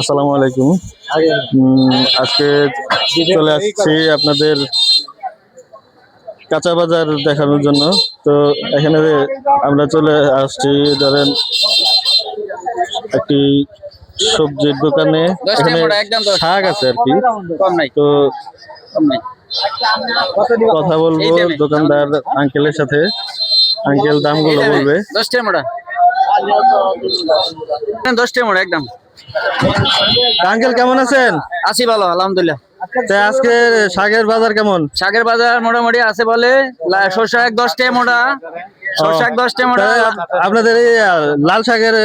আসসালামু আলাইকুম। উম, আজকে চলে আসছি আপনাদের কাঁচা বাজার দেখানোর জন্য। তো এখানে আমরা চলে আসছি ধরেন একটি সবজির দোকানে। এখানে। শাক আছে আর কি। তো কথা বলব? দোকানদার আঙ্কেলের সাথে। আঙ্কেল দামগুলো বলবে। দশ টাকা মোটা। দশ টাকা মোটা একদম। আঙ্কেল কেমন আছেন? আছি ভালো আলহামদুলিল্লাহ। আজকে শাকের বাজার কেমন? শাকের বাজার মোটামুটি আছে বলে সরষা এক দশ টাকা মোটা সরষা এক দশ টাকা মোটা আপনাদের এই লাল শাকের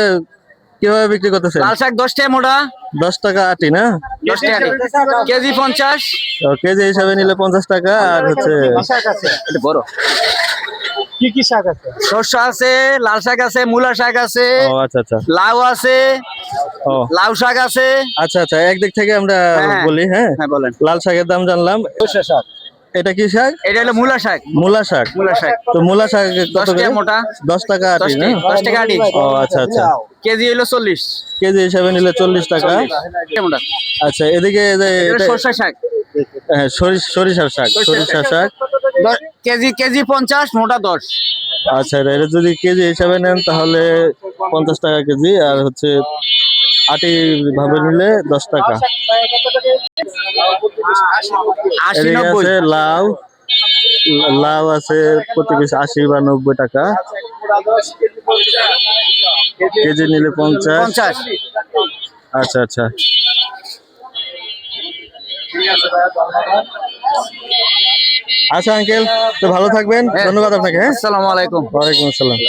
কীভাবে বিক্রি করতেছেন? লাল শাক দশ টাকা মোটা। দশ টাকা আটি না? দশ টাকা কেজি পঞ্চাশ। কেজি হিসাবে নিলে পঞ্চাশ টাকা আর হচ্ছে বড়। কি কি শাক আছে? সরষা আছে লাল শাক আছে মূলা শাক আছে ও আচ্ছা আচ্ছা। লাউ আছে ও। লাউ শাক আছে। আচ্ছা আচ্ছা একদিক থেকে আমরা হ্যাঁ। বলি হ্যাঁ? হ্যাঁ বলেন। লাল শাকের দাম জানলাম। শাক। এটা কি শাক? এটা হলো মূলা শাক। মূলা শাক। মূলা শাক। তো মূলা শাক কত টাকা করে? মোটা। দশ টাকা দশ আটি না? টাকা দশ টাকা আটি। ও আচ্ছা আচ্ছা। কেজি হলো চল্লিশ। কেজি হিসাবে নিলে চল্লিশ টাকা। টাকা মোটা। আচ্ছা এদিকে এই যে এটা সরষা শাক। হ্যাঁ সরিষ- সরিষার শাক সরিষার শাক। কেজি কেজি পঞ্চাশ মোটা দশ। আচ্ছা এটা যদি কেজি হিসাবে নেন তাহলে পঞ্চাশ টাকা কেজি আর হচ্ছে আটি ভাবে নিলে দশ টাকা। আছে লাউ। লাউ আছে প্রতি পিস আশি বা নব্বই টাকা। কেজি নিলে পঞ্চাশ। পঞ্চাশ। আচ্ছা আচ্ছা। আচ্ছা আঙ্কেল তো ভালো থাকবেন। ধন্যবাদ আপনাকে হ্যাঁ? আসসালামু আলাইকুম। ওয়ালাইকুম আসসালাম।